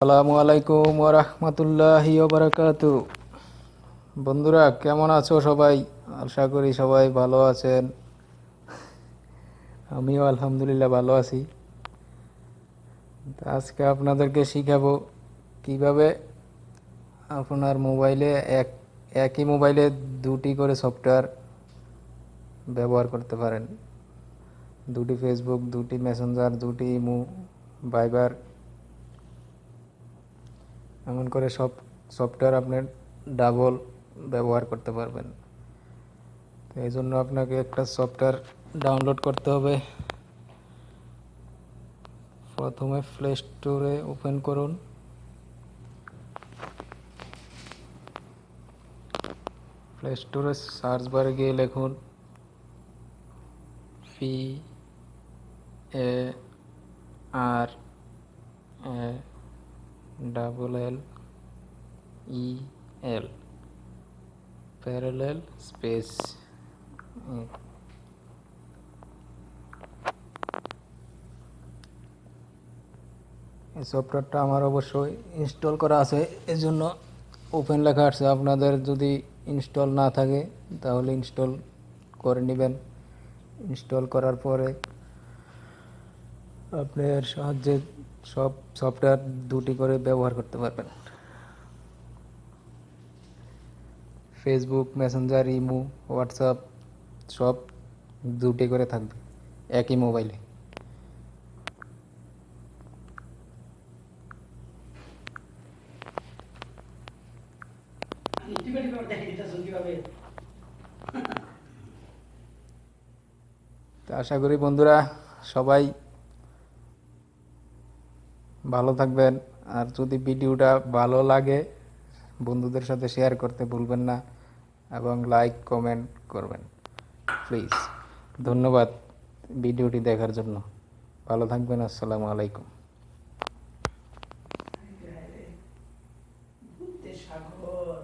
আসসালামু আলাইকুম ওরহমতুল্লাহি বারাকাতু বন্ধুরা, কেমন আছো সবাই? আশা করি সবাই ভালো আছেন। আমিও আলহামদুলিল্লাহ ভালো আছি। আজকে আপনাদেরকে শিখাবো কীভাবে আপনার মোবাইলে এক, একই মোবাইলে দুটি করে সফটওয়্যার ব্যবহার করতে পারেন। দুটি ফেসবুক দুটি মেসেঞ্জার দুটি ইমো ভাইবার এমন করে সব সফটওয়্যার আপনি ডাবল ব্যবহার করতে পারবেন। তো এই জন্য আপনাকে একটা সফটওয়্যার ডাউনলোড করতে হবে। প্রথমে প্লে স্টোরে ওপেন করুন। প্লে স্টোরে সার্চ বারে গিয়ে লিখুন P A R double L E L parallel space এই সফটওয়্যারটা আমার অবশ্যই ইনস্টল করা আছে এই জন্য ওপেন লেখা আছে। আপনাদের যদি ইনস্টল না থাকে, তাহলে ইনস্টল করে নেবেন। ইনস্টল করার পরে আপনার সাহায্যে সব সফটওয়্যার দুটি করে ব্যবহার করতে পারবেন। ফেসবুক মেসেঞ্জার ইমো হোয়াটসঅ্যাপ সব দুটি করে থাকবে, একই মোবাইলে আশা করি বন্ধুরা সবাই ভালো থাকবেন। আর যদি ভিডিওটা ভালো লাগে, বন্ধুদের সাথে শেয়ার করতে ভুলবেন না এবং লাইক কমেন্ট করবেন। প্লিজ ধন্যবাদ ভিডিওটি দেখার জন্য। ভালো থাকবেন, আসসালামু আলাইকুম। ভূতের সাগর।